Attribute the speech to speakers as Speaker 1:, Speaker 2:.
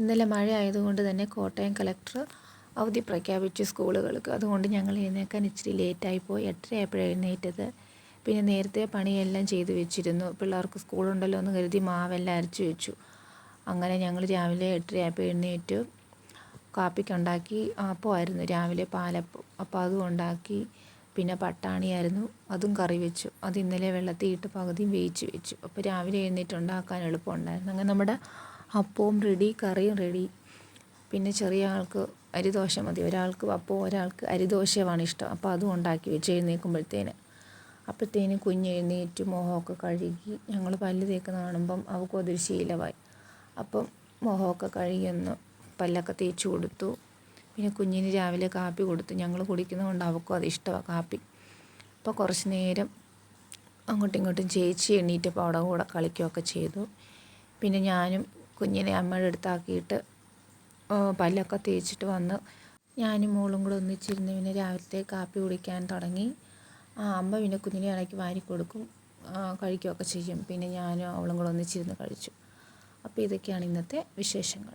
Speaker 1: ഇന്നലെ മഴ ആയതുകൊണ്ട് തന്നെ കോട്ടയം കളക്ടർ അവധി പ്രഖ്യാപിച്ചു സ്കൂളുകൾക്ക്. അതുകൊണ്ട് ഞങ്ങൾ എഴുന്നേക്കാൻ ഇച്ചിരി ലേറ്റായി പോയി. എട്ടര ആയപ്പോഴാണ് എഴുന്നേറ്റത്. പിന്നെ നേരത്തെ പണിയെല്ലാം ചെയ്തു വെച്ചിരുന്നു. പിള്ളേർക്ക് സ്കൂളുണ്ടല്ലോ എന്ന് കരുതി മാവെല്ലാം അരച്ച് വെച്ചു. അങ്ങനെ ഞങ്ങൾ രാവിലെ എട്ടരയായപ്പോൾ എഴുന്നേറ്റ്. കാപ്പിക്കുണ്ടാക്കി അപ്പമായിരുന്നു രാവിലെ പാലപ്പം. അപ്പോൾ അതും ഉണ്ടാക്കി പിന്നെ പട്ടാണിയായിരുന്നു. അതും കറി വെച്ചു. അത് ഇന്നലെ വെള്ളത്തിൽ ഇട്ട് പകുതിയും വേവിച്ച് വെച്ചു. അപ്പോൾ രാവിലെ എഴുന്നേറ്റ് ഉണ്ടാക്കാൻ എളുപ്പമുണ്ടായിരുന്നു. അങ്ങനെ നമ്മുടെ അപ്പവും റെഡി കറിയും റെഡി പിന്നെ ചെറിയ ആൾക്ക് അരിദോശ മതി. ഒരാൾക്ക് അപ്പവും ഒരാൾക്ക് അരിദോശയുമാണ് ഇഷ്ടം. അപ്പോൾ അതും ഉണ്ടാക്കി വെച്ച് എഴുന്നേൽക്കുമ്പോഴത്തേന് അപ്പോഴത്തേന് കുഞ്ഞ് എഴുന്നേറ്റ് മുഖമൊക്കെ കഴുകി ഞങ്ങൾ പല്ല് തേക്കുന്ന കാണുമ്പം അവൾക്കും അതൊരു ശീലമായി. അപ്പം മുഖമൊക്കെ കഴുകി ഒന്ന് പല്ലൊക്കെ തേച്ച് കൊടുത്തു. പിന്നെ കുഞ്ഞിന് രാവിലെ കാപ്പി കൊടുത്തു. ഞങ്ങൾ കുടിക്കുന്നതുകൊണ്ട് അവൾക്കും അത് ഇഷ്ടമാണ് കാപ്പി. അപ്പോൾ കുറച്ച് നേരം അങ്ങോട്ടും ഇങ്ങോട്ടും ചേച്ചി എണ്ണീറ്റപ്പോൾ അവിടെ കൂടെ കളിക്കുകയൊക്കെ ചെയ്തു. പിന്നെ ഞാനും കുഞ്ഞിനെ അമ്മയുടെ അടുത്താക്കിയിട്ട് പല്ലൊക്കെ തേച്ചിട്ട് വന്ന് ഞാനും മോളും കൂടെ ഒന്നിച്ചിരുന്ന് പിന്നെ രാവിലത്തെ കാപ്പി കുടിക്കാൻ തുടങ്ങി. ആ അമ്മ പിന്നെ കുഞ്ഞിനെ ഇടയ്ക്ക് വാരി കൊടുക്കും കഴിക്കുകയൊക്കെ ചെയ്യും. പിന്നെ ഞാനും അവളും കൂടെ ഒന്നിച്ചിരുന്ന് കഴിച്ചു. അപ്പോൾ ഇതൊക്കെയാണ് ഇന്നത്തെ വിശേഷങ്ങൾ.